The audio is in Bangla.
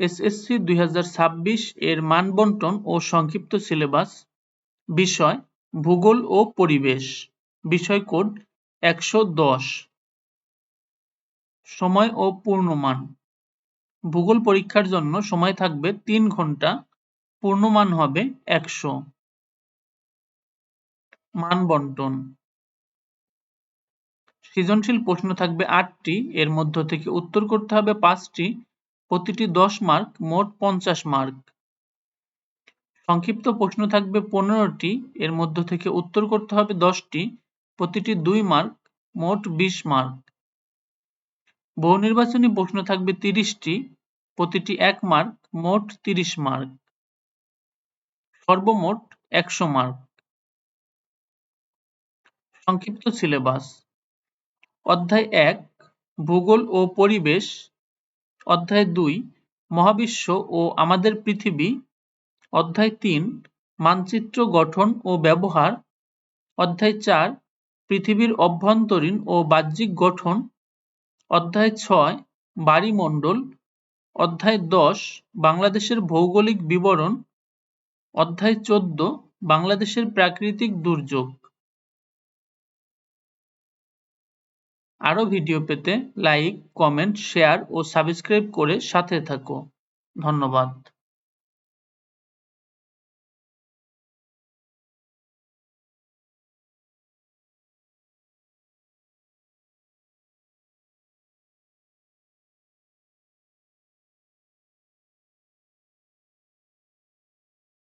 এসএসসি দুই হাজার ছাব্বিশ এর মানবন্টন ও সংক্ষিপ্ত সিলেবাস, বিষয়, ভূগোল ও পরিবেশ, বিষয় কোড একশো দশ। সময় ও পূর্ণমান। ভূগোল পরীক্ষার জন্য সময় থাকবে তিন ঘণ্টা, পূর্ণমান হবে একশো। মান বন্টন সৃজনশীল প্রশ্ন থাকবে আটটি, এর মধ্য থেকে উত্তর করতে হবে পাঁচটি প্রতিটি দশ মার্ক মোট পঞ্চাশ মার্ক। সংক্ষিপ্ত প্রশ্ন থাকবে পনেরোটি, এর মধ্য থেকে উত্তর করতে হবে দশটি, প্রতিটি দুই মার্ক মোট বিশ মার্ক। বহু নির্বাচনী প্রশ্ন থাকবে তিরিশটি, প্রতিটি এক মার্ক মোট তিরিশ মার্ক। সর্বমোট একশো মার্ক। সংক্ষিপ্ত সিলেবাস। অধ্যায় এক, ভূগোল ও পরিবেশ অধ্যায় দুই, মহাবিশ্ব ও আমাদের পৃথিবী। অধ্যায় তিন, মানচিত্র গঠন ও ব্যবহার। অধ্যায় চার, পৃথিবীর অভ্যন্তরীণ ও বাহ্যিক গঠন। অধ্যায় ছয়, বাড়িমণ্ডল। অধ্যায় দশ, বাংলাদেশের ভৌগোলিক বিবরণ। অধ্যায় চোদ্দ, বাংলাদেশের প্রাকৃতিক দুর্যোগ। আরও ভিডিও পেতে লাইক কমেন্ট শেয়ার ও সাবস্ক্রাইব করে সাথে থাকো। ধন্যবাদ।